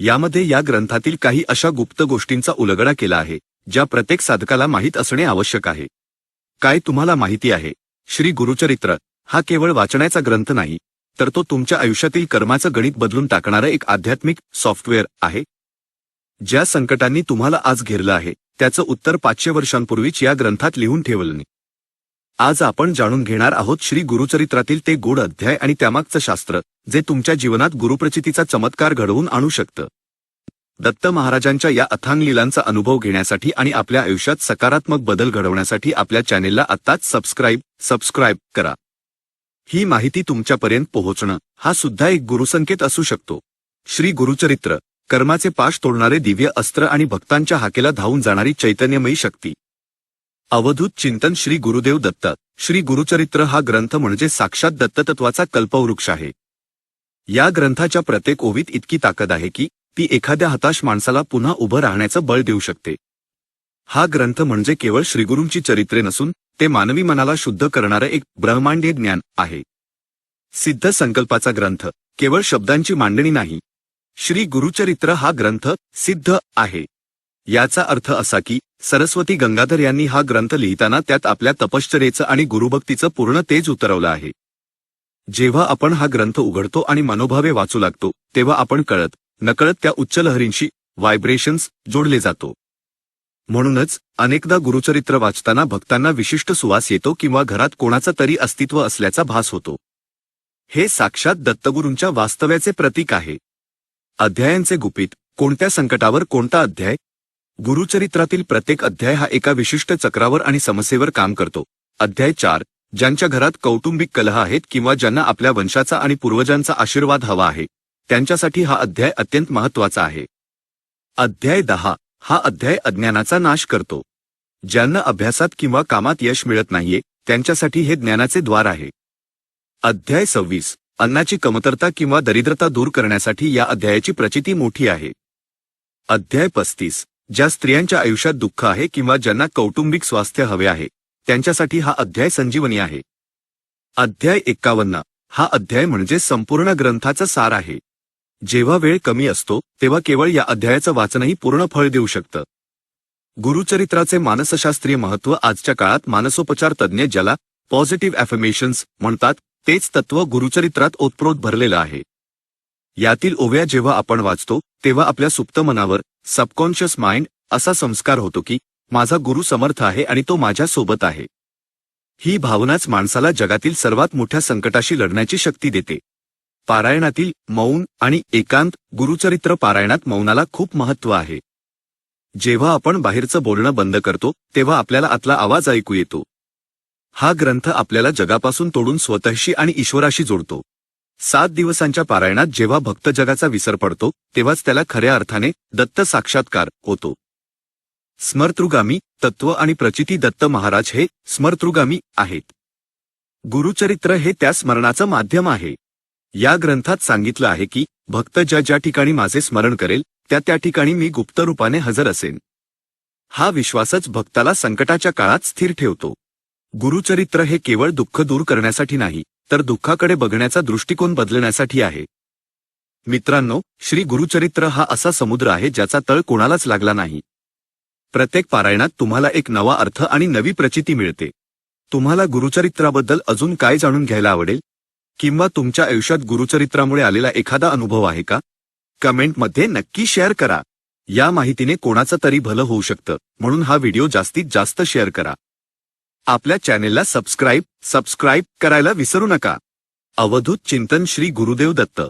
यामध्ये या ग्रंथातील काही अशा गुप्त गोष्टींचा उलगडा केला आहे ज्या प्रत्येक साधकाला माहीत असणे आवश्यक आहे. काय तुम्हाला माहिती आहे? श्री गुरुचरित्र हा केवळ वाचण्याचा ग्रंथ नाही तर तो तुमच्या आयुष्यातील कर्माचं गणित बदलून टाकणारं एक आध्यात्मिक सॉफ्टवेअर आहे? ज्या संकटांनी तुम्हाला आज घेरलं आहे त्याचं उत्तर पाचशे वर्षांपूर्वीच या ग्रंथात लिहून ठेवलं आज आपण जाणून घेणार आहोत श्री गुरुचरित्रातील ते गूढ अध्याय आणि त्यामागचं शास्त्र जे तुमच्या जीवनात गुरुप्रचितीचा चमत्कार घडवून आणू शकतं. दत्त महाराजांच्या या अथांग लीलांचा अनुभव घेण्यासाठी आणि आपल्या आयुष्यात सकारात्मक बदल घडवण्यासाठी आपल्या चॅनेलला आत्ताच सबस्क्राईब सबस्क्राईब करा. ही माहिती तुमच्यापर्यंत पोहोचणं हा सुद्धा एक गुरुसंकेत असू शकतो. श्री गुरुचरित्र कर्माचे पाश तोडणारे दिव्य अस्त्र आणि भक्तांच्या हाकेला धावून जाणारी चैतन्यमयी शक्ती. अवधूत चिंतन श्री गुरुदेव दत्त. श्री गुरुचरित्र हा ग्रंथ म्हणजे साक्षात दत्ततत्वाचा कल्पवृक्ष आहे. या ग्रंथाच्या प्रत्येक ओवीत इतकी ताकद आहे की ती एखाद्या हताश माणसाला पुन्हा उभं राहण्याचं बळ देऊ शकते. हा ग्रंथ म्हणजे केवळ श्रीगुरूंची चरित्रे नसून ते मानवी मनाला शुद्ध करणारं एक ब्रह्मांडीय ज्ञान आहे. सिद्ध संकल्पाचा ग्रंथ केवळ शब्दांची मांडणी नाही. श्री गुरुचरित्र हा ग्रंथ सिद्ध आहे. याचा अर्थ असा की सरस्वती गंगाधर यांनी हा ग्रंथ लिहिताना त्यात आपल्या तपश्चरेचं आणि गुरुभक्तीचं पूर्ण तेज उतरवलं आहे. जेव्हा आपण हा ग्रंथ उघडतो आणि मनोभावे वाचू लागतो तेव्हा आपण कळत नकळत त्या उच्च लहरींशी व्हायब्रेशन्स जोडले जातो. म्हणूनच अनेकदा गुरुचरित्र वाचताना भक्तांना विशिष्ट सुवास येतो किंवा घरात कोणाचं तरी अस्तित्व असल्याचा भास होतो. हे साक्षात दत्तगुरूंच्या वास्तव्याचे प्रतीक आहे. अध्यायांचे गुपित कोणत्या संकटावर कोणता अध्याय गुरुचरित्रातील प्रत्येक अध्याय हा एका विशिष्ट चक्रावर आणि समस्येवर काम करतो. अध्याय चार ज्यांच्या घरात कौटुंबिक कलह आहेत किंवा ज्यांना आपल्या वंशाचा आणि पूर्वजांचा आशीर्वाद हवा आहे त्यांच्यासाठी हा अध्याय अत्यंत महत्त्वाचा आहे. अध्याय दहा हा अध्याय अज्ञानाचा नाश करतो. ज्यांना अभ्यासात किंवा कामात यश मिळत नाहीये त्यांच्यासाठी हे ज्ञानाचे द्वार आहे. अध्याय सव्वीस अन्नाची कमतरता किंवा दरिद्रता दूर करण्यासाठी या अध्यायाची प्रचिती मोठी आहे. अध्याय पस्तीस ज्या स्त्रियांच्या आयुष्यात दुःख आहे किंवा ज्यांना कौटुंबिक स्वास्थ्य हवे आहे त्यांच्यासाठी हा अध्याय संजीवनी आहे. अध्याय एक्कावन्न. हा अध्याय म्हणजे संपूर्ण ग्रंथाचा सार आहे. जेव्हा वेळ कमी असतो तेव्हा केवळ या अध्यायाचं वाचनही पूर्ण फळ देऊ शकतं. गुरुचरित्राचे मानसशास्त्रीय महत्त्व आजच्या काळात मानसोपचार तज्ज्ञ ज्याला पॉझिटिव्ह ॲफर्मेशन्स म्हणतात तेच तत्व गुरुचरित्रात ओतप्रोत भरलेलं आहे. यातील ओव्या जेव्हा आपण वाचतो तेव्हा आपल्या सुप्त मनावर सबकॉन्शियस माइंड असा संस्कार होतो की माझा गुरु समर्थ आहे आणि तो माझ्या सोबत आहे. ही भावनाच माणसाला जगातील सर्वात मोठ्या संकटाशी लढण्याची शक्ती देते. पारायणातील मौन आणि एकांत गुरुचरित्र पारायणात मौनाला खूप महत्त्व आहे. जेव्हा आपण बाहेरचं बोलणं बंद करतो तेव्हा आपल्याला आतला आवाज ऐकू येतो. हा ग्रंथ आपल्याला जगापासून तोडून स्वतःशी आणि ईश्वराशी जोडतो. सात दिवसांच्या पारायणात जेव्हा भक्त जगाचा विसर पडतो तेव्हाच त्याला खऱ्या अर्थाने दत्त साक्षात्कार होतो. स्मर्तृगामी तत्व आणि प्रचिती दत्त महाराज हे स्मर्तृगामी आहेत. गुरुचरित्र हे त्या स्मरणाचं माध्यम आहे. या ग्रंथात सांगितलं आहे की भक्त ज्या ज्या ठिकाणी माझे स्मरण करेल त्या त्या ठिकाणी मी गुप्त रूपाने हजर असेन. हा विश्वासच भक्ताला संकटाच्या काळात स्थिर ठेवतो. गुरुचरित्र हे केवळ दुःख दूर करण्यासाठी नाही तर दुःखाकडे बघण्याचा दृष्टिकोन बदलण्यासाठी आहे. मित्रांनो श्री गुरुचरित्र हा असा समुद्र आहे ज्याचा तळ कोणालाच लागला नाही. प्रत्येक पारायणात तुम्हाला एक नवा अर्थ आणि नवी प्रचिती मिळते. तुम्हाला गुरुचरित्राबद्दल अजून काय जाणून घ्यायला आवडेल? किंवा तुमच्या आयुष्यात गुरुचरित्रामुळे आलेला एखादा अनुभव आहे का? कमेंटमध्ये नक्की शेअर करा. या माहितीने कोणाचं तरी भलं होऊ शकतं. म्हणून हा व्हिडिओ जास्तीत जास्त शेअर करा. आपल्या चॅनेलला सबस्क्राईब सबस्क्राईब करायला विसरू नका. अवधूत चिंतन श्री गुरुदेव दत्त.